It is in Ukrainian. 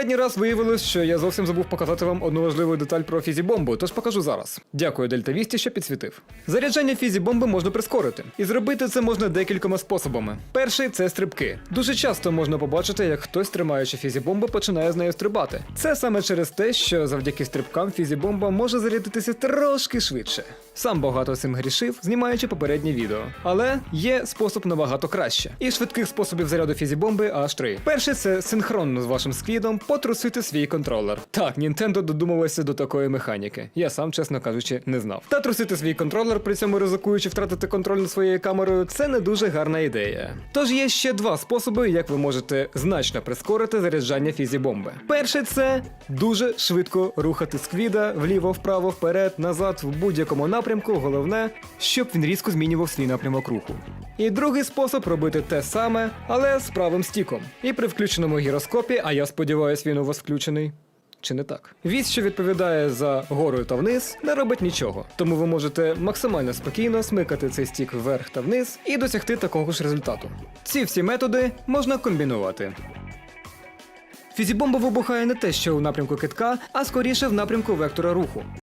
Попередній раз виявилось, що я зовсім забув показати вам одну важливу деталь про фізібомбу, тож покажу зараз. Дякую Дельта Вісті, що підсвітив. Заряджання фізібомби можна прискорити, і зробити це можна декількома способами. Перший це стрибки. Дуже часто можна побачити, як хтось, тримаючи фізібомбу, починає з нею стрибати. Це саме через те, що завдяки стрибкам фізібомба може зарядитися трошки швидше. Сам багато цим грішив, знімаючи попереднє відео. Але є спосіб набагато краще. І швидких способів заряду фізібомби аж три. Перший це синхронно з вашим сквідом потрусити свій контролер. Так, Нінтендо додумалося до такої механіки. Я сам, чесно кажучи, не знав. Та трусити свій контролер, при цьому ризикуючи втратити контроль над своєю камерою, це не дуже гарна ідея. Тож є ще два способи, як ви можете значно прискорити заряджання фізібомби. Перший це дуже швидко рухати сквіда вліво, вправо, вперед, назад, в будь-якому напрямку. Головне, щоб він різко змінював свій напрямок руху. І другий спосіб робити те саме, але з правим стіком. І при включеному гіроскопі, а я сподіваюся, він у вас включений. Чи не так? Вісь, що відповідає за гору та вниз, не робить нічого. Тому ви можете максимально спокійно смикати цей стік вверх та вниз і досягти такого ж результату. Ці всі методи можна комбінувати. Фізібомба вибухає не те, що у напрямку китка, а скоріше в напрямку вектора руху.